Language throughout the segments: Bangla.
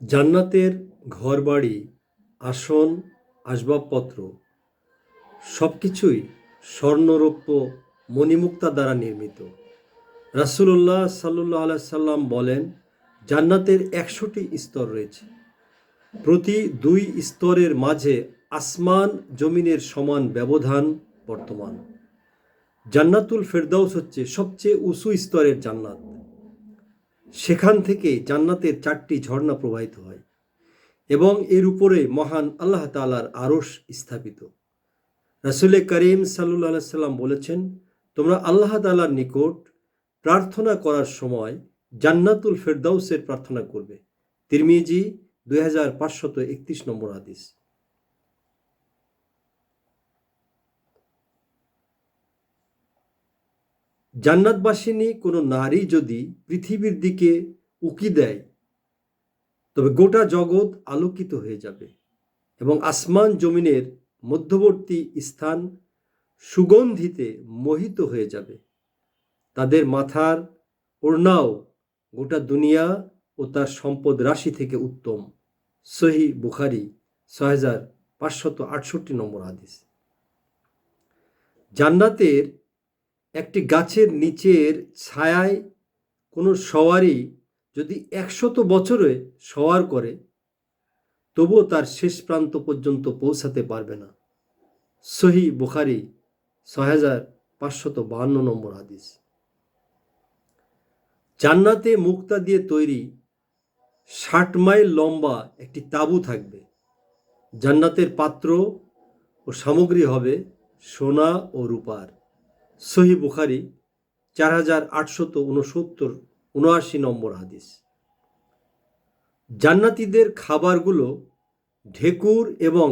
জান্নাতের ঘরবাড়ি, আসন, আসবাবপত্র সব কিছুই স্বর্ণরৌপ্য মণিমুক্তা দ্বারা নির্মিত। রাসূলুল্লাহ সাল্লাহ আলাইসাল্লাম বলেন, জান্নাতের একশোটি স্তর রয়েছে। প্রতি দুই স্তরের মাঝে আসমান জমিনের সমান ব্যবধান বর্তমান। জান্নাতুল ফেরদাউস হচ্ছে সবচেয়ে উঁচু স্তরের জান্নাত। সেখান থেকে জান্নাতের চারটি ঝর্ণা প্রবাহিত হয় এবং এর উপরে মহান আল্লাহ তালার আরস স্থাপিত। রাসুলে করিম সাল্লাহ সাল্লাম বলেছেন, তোমরা আল্লাহ তালার নিকট প্রার্থনা করার সময় জান্নাতুল ফেরদাউসের প্রার্থনা করবে। তিরমিজি দুই হাজার পাঁচশত একত্রিশ নম্বর হাদিস। জান্নাতবাসিনী কোনো নারী যদি পৃথিবীর দিকে উকি দেয়, তবে গোটা জগৎ আলোকিত হয়ে যাবে এবং আসমান জমিনের মধ্যবর্তী স্থান সুগন্ধিতে মোহিত হয়ে যাবে। তাদের মাথার ওড়নাও গোটা দুনিয়া ও তার সম্পদ রাশি থেকে উত্তম। সহি বুখারি, ছয় হাজার পাঁচশত আটষট্টি নম্বর হাদিস। জান্নাতের একটি গাছের নিচের ছায়ায় কোনো সওয়ারি যদি একশত বছরে সওয়ার করে, তবুও তার শেষ প্রান্ত পর্যন্ত পৌঁছাতে পারবে না। সহি বুখারি, ছয় হাজার পাঁচশত বাহান্ন নম্বর হাদিস। জান্নাতে মুক্তা দিয়ে তৈরি ষাট মাইল লম্বা একটি তাঁবু থাকবে। জান্নাতের পাত্র ও সামগ্রী হবে সোনা ও রূপার। সহি বুখারি, চার হাজার আটশত উনসত্তর উনআশি নম্বর হাদিস। জান্নাতিদের খাবারগুলো ঢেকুর এবং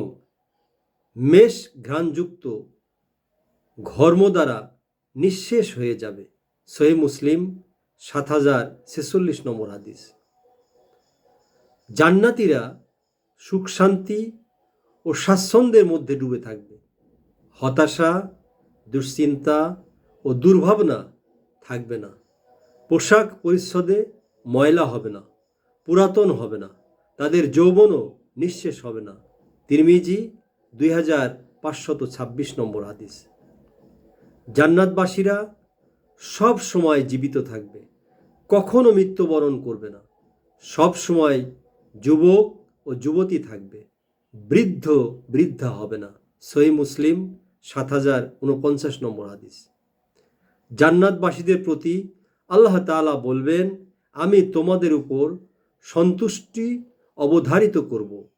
মেষ ঘ্রাণযুক্ত ঘর্ম দ্বারা নিঃশেষ হয়ে যাবে। সহি মুসলিম, সাত হাজার ছেচল্লিশ নম্বর হাদিস। জান্নাতিরা সুখ শান্তি ও স্বাচ্ছন্দ্যের মধ্যে ডুবে থাকবে। হতাশা দুশ্চিন্তা ও দুর্ভাবনা থাকবে না। পোশাক পরিচ্ছদে ময়লা হবে না, পুরাতন হবে না, তাদের যৌবনও নিঃশেষ হবে না। তিরমিজি, দুই হাজার পাঁচশত ছাব্বিশ নম্বর হাদিস। জান্নাতবাসীরা সব সময় জীবিত থাকবে, কখনো মৃত্যুবরণ করবে না। সব সময় যুবক ও যুবতী থাকবে, বৃদ্ধ বৃদ্ধা হবে না। সই মুসলিম সাত হাজার উনপঞ্চাশ নম্বর হাদিস। জান্নাতবাসীদের প্রতি আল্লাহ তাআলা বলবেন, আমি তোমাদের উপর সন্তুষ্টি অবধারিত করব।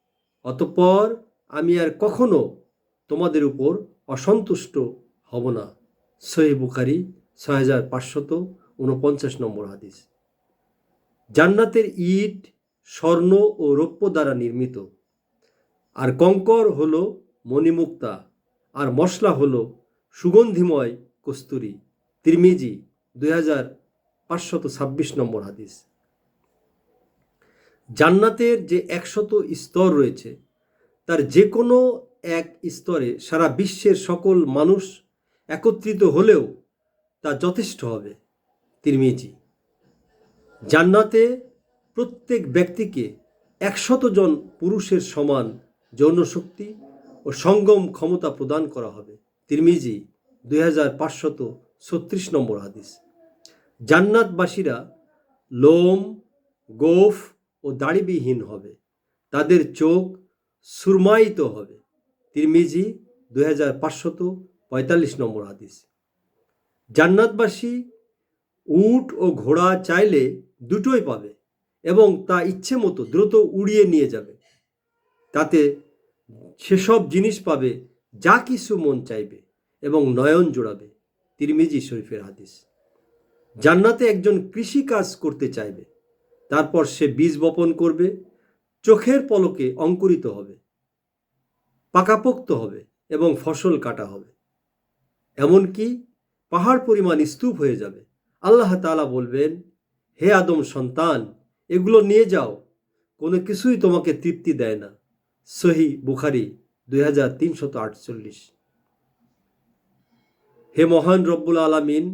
অতঃপর আমি আর কখনো তোমাদের উপর অসন্তুষ্ট হব না। সহি বুখারি, ছয় হাজার পাঁচশত উনপঞ্চাশ নম্বর হাদিস। জান্নাতের ইট, স্বর্ণ ও রৌপ্য দ্বারা নির্মিত। আর কঙ্কর হলো মণিমুক্তা। আর মশলা হলো সুগন্ধিময় কস্তুরি, তিরমিজি, দুই হাজার পাঁচশত ছাব্বিশ নম্বর হাদিস। জান্নাতের যে একশত স্তর রয়েছে, তার যে কোনো এক স্তরে সারা বিশ্বের সকল মানুষ একত্রিত হলেও তা যথেষ্ট হবে, তিরমিজি। জান্নাতে প্রত্যেক ব্যক্তিকে একশত জন পুরুষের সমান যৌনশক্তি ও সঙ্গম ক্ষমতা প্রদান করা হবে। তিরমিজি, দুই হাজার পাঁচশত ছত্রিশ নম্বর হাদিস। জান্নাতবাসীরা লোম, গোফ ও দাড়িবিহীন হবে। তাদের চোখ সুরমায়িত হবে। তিরমিজি, দুই হাজার পাঁচশত পঁয়তাল্লিশ নম্বর হাদিস। জান্নাতবাসী উট ও ঘোড়া চাইলে দুটোই পাবে এবং তা ইচ্ছে মতো দ্রুত উড়িয়ে নিয়ে যাবে। তাতে সেসব জিনিস পাবে, যা কিছু মন চাইবে এবং নয়ন জোড়াবে। তিরমিজি শরীফের হাদিস। জান্নাতে একজন কৃষি কাজ করতে চাইবে, তারপর সে বীজ বপন করবে, চোখের পলকে অঙ্কুরিত হবে, পাকাপোক্ত হবে এবং ফসল কাটা হবে। এমনকি পাহাড় পরিমাণ স্তূপ হয়ে যাবে। আল্লাহ তালা বলবেন, হে আদম সন্তান, এগুলো নিয়ে যাও, কোনো কিছুই তোমাকে তৃপ্তি দেয় না। সহি বুখারি দুই হাজার তিনশত আটচল্লিশ। হে মহান রব্বুল আলামিন,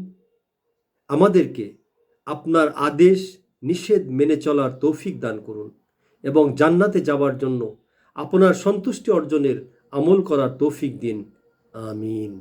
আমাদেরকে আপনার আদেশ, নিষেধ মেনে চলার তৌফিক দান করুন এবং জান্নাতে যাওয়ার জন্য আপনার সন্তুষ্টি অর্জনের আমল করার তৌফিক দিন। আমিন।